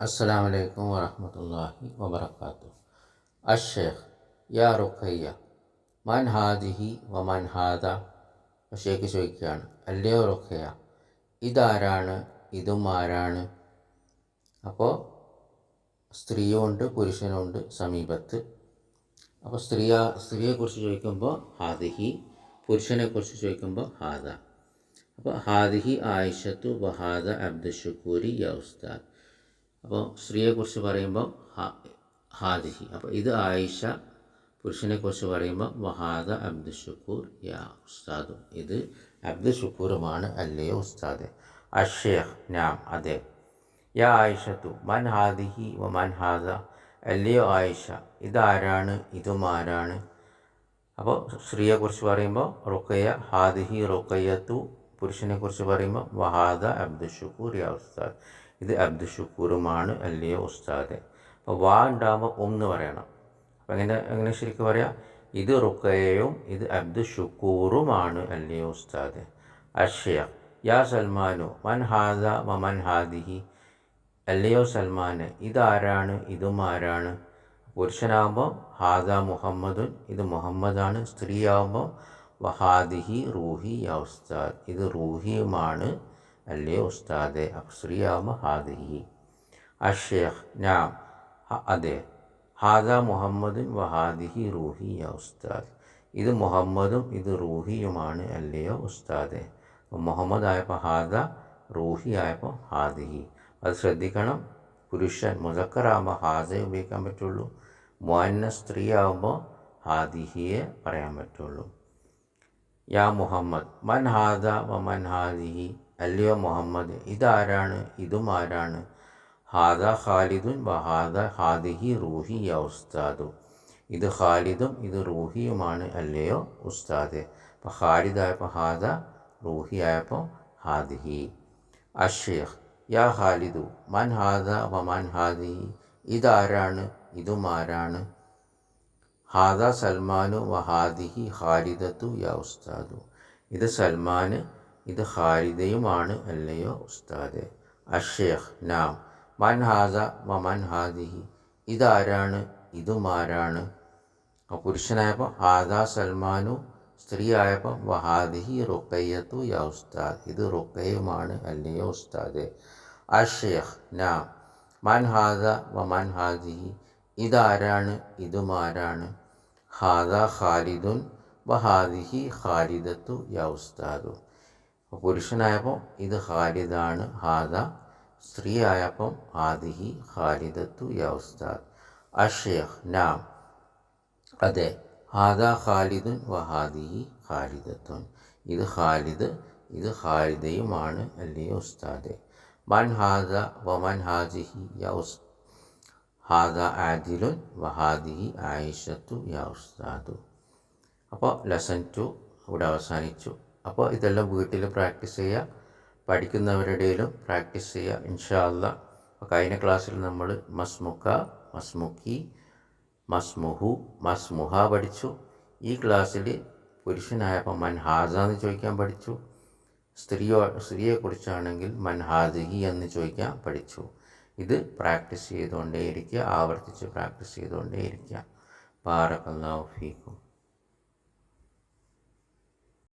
അസ്സലാം വലൈക്കും വറഹമത്തല്ലാഹി വബർക്കാത്തു അഷേഖ് യാ റുഖയ്യ മൻ ഹാദിഹി വമൻ ഹാദ. ഷേഖ് ചോദിക്കുകയാണ് അല്ലയോ റുഖയ്യ ഇതാരാണ് ഇതും ആരാണ് അപ്പോൾ സ്ത്രീയുമുണ്ട് പുരുഷനുമുണ്ട് സമീപത്ത്. അപ്പോൾ സ്ത്രീയ സ്ത്രീയെക്കുറിച്ച് ചോദിക്കുമ്പോൾ ഹാദിഹി പുരുഷനെക്കുറിച്ച് ചോദിക്കുമ്പോൾ ഹാദ. അപ്പോൾ ഹാദിഹി ആയിഷത്തു വഹാദ അബ്ദുൽ ഷുക്കൂരി ഉസ്താദ്. അപ്പോൾ സ്ത്രീയെക്കുറിച്ച് പറയുമ്പോൾ ഹാദിഹി. അപ്പോൾ ഇത് ആയിഷ പുരുഷനെ കുറിച്ച് പറയുമ്പോൾ വഹാദ അബ്ദുഷക്കൂർ യാ ഉസ്താദും. ഇത് അബ്ദുഷക്കൂറുമാണ് അല്ലയോ ഉസ്താദ്? അഷേഖ് നാം അതെ. യാ ആയിഷത്തു മൻ ഹാദിഹി വ മൻ ഹാദ. അല്ലയോ ആയിഷ ഇതാരാണ് ഇതും ആരാണ് അപ്പോൾ സ്ത്രീയെക്കുറിച്ച് പറയുമ്പോൾ റുക്കയ ഹാദിഹി റുക്കയ്യത്തു പുരുഷനെക്കുറിച്ച് പറയുമ്പോൾ വഹാദ അബ്ദുഷക്കൂർ യാ ഉസ്താദ്. ഇത് അബ്ദുഷുക്കൂറുമാണ് അല്ലയോ ഉസ്താദ്. അപ്പോൾ വാ ഉണ്ടാകുമ്പോൾ ഒന്ന് പറയണം. അപ്പം എങ്ങനെ എങ്ങനെ ശരിക്കും പറയാം? ഇത് റുക്കയും ഇത് അബ്ദു ഷുക്കൂറുമാണ് അല്ലയോ ഉസ്താദ്. അഷയ യാ സൽമാനു മൻ ഹാദ മൻ ഹാദിഹി. അല്ലയോ സൽമാന് ഇതാരാണ്? ഇതും ആരാണ് പുരുഷനാകുമ്പോൾ ഹാദ മുഹമ്മദുൻ ഇത് മുഹമ്മദാണ്. സ്ത്രീയാകുമ്പോൾ വഹാദിഹി റൂഹി യാ ഉസ്താദ് ഇത് റൂഹിയുമാണ്. അല്ലയോ ഉസ്താദെ? സ്ത്രീയാകുമ്പോൾ ഹാദിഹി. അഷേഖ് നാം അതെ. ഹാദ മുഹമ്മദുൻ വഹാദിഹി റൂഹി യാ ഉസ്താദ്. ഇത് മുഹമ്മദും ഇത് റൂഹിയുമാണ് അല്ലയോ ഉസ്താദെ? മുഹമ്മദ് ആയപ്പോൾ ഹാദ റൂഹി ആയപ്പോൾ ഹാദിഹി. അത് ശ്രദ്ധിക്കണം. പുരുഷൻ മുസക്കറാകുമ്പോൾ ഹാദയെ ഉപയോഗിക്കാൻ പറ്റുള്ളൂ. മോന്ന സ്ത്രീ ആകുമ്പോൾ ഹാദിഹിയെ പറയാൻ പറ്റുള്ളൂ. യാ മുഹമ്മദ് മൻ ഹാദ വ മൻ ഹാദിഹി. അല്ലയോ മുഹമ്മദ്? ഇതാരാണ്? ഇതും ആരാണ് ഹാദ ഖാലിദുൻ വഹാദ ഹാദിഹി റൂഹി യ ഉസ്താദു. ഇത് ഖാലിദും ഇത് റൂഹിയുമാണ് അല്ലയോ ഉസ്താദ്? അപ്പോൾ ഖാലിദായപ്പോൾ ഹാദ റൂഹി ആയപ്പോൾ ഹാദിഹി. അഷേഖ് യാ ഖാലിദു മൻ ഹാദ വ മൻ ഹാദിഹി ഇതാരാണ്? ഇതും ആരാണ് ഹാദ സൽമാനു വ ഹാദിഹി ഖാലിദത്തു യ ഉസ്താദു. ഇത് സൽമാന് ഇത് ഹാരിതയുമാണ് അല്ലയോ ഉസ്താദ്? അഷേഖ് നാം. മൻ ഹാദ മൻ ഹാദിഹി. ഇതാരാണ്? ഇതും ആരാണ് പുരുഷനായപ്പോൾ ഹാദ സൽമാനു സ്ത്രീ ആയപ്പോൾ വഹാദിഹി റുക്കയ്യത്തു യാ ഉസ്താദ്. ഇത് റുക്കയുമാണ് അല്ലയോ ഉസ്താദ്? അഷേഖ് നാം. മൻ ഹാദ മൻ ഹാദിഹി. ഇതാരാണ്? ഇതും ആരാണ് ഹാദ ഖാലിദുൻ വഹാദിഹി ഖാലിദത്തു യാ ഉസ്താദു. പുരുഷനായപ്പോൾ ഇത് ഖാലിദാണ്. ഹാദ സ്ത്രീ ആയപ്പം ഹാദിഹി ഖാലിദത്തു യാ ഉസ്താദ്. അഷേഖ് നാം. അതെ ഹാദ ഖാലിദുൻ വഹാദിഹി ഖാലിദത്തുൻ. ഇത് ഖാലിദ് ഇത് ഖാലിദയുമാണ് അല്ലേ ഉസ്താദ്. മൻ ഹാദ വ മൻ ഹാദിഹി യാ ഉസ് ഹാദ ആദിലുൻ വഹാദിഹി ആയിഷത്തു യാ ഉസ്താദു. അപ്പോൾ ലെസൺ ടു ഇവിടെ അവസാനിച്ചു. അപ്പോൾ ഇതെല്ലാം വീട്ടിൽ പ്രാക്ടീസ് ചെയ്യുക. പഠിക്കുന്നവരുടെയിലും പ്രാക്ടീസ് ചെയ്യുക. ഇൻഷാല്ല അപ്പോൾ കഴിഞ്ഞ ക്ലാസ്സിൽ നമ്മൾ മസ്മുക്ക മസ്മുക്കി മസ്മുഹു മസ്മുഹ പഠിച്ചു. ഈ ക്ലാസ്സിൽ പുരുഷനായപ്പോൾ മൻഹാസ എന്ന് ചോദിക്കാൻ പഠിച്ചു. സ്ത്രീയോ സ്ത്രീയെക്കുറിച്ചാണെങ്കിൽ മൻഹാദിഹി എന്ന് ചോദിക്കാൻ പഠിച്ചു. ഇത് പ്രാക്ടീസ് ചെയ്തുകൊണ്ടേയിരിക്കുക ആവർത്തിച്ച് പ്രാക്ടീസ് ചെയ്തുകൊണ്ടേയിരിക്കുക. ബാറക്കല്ലാഹു ഫീക്കും.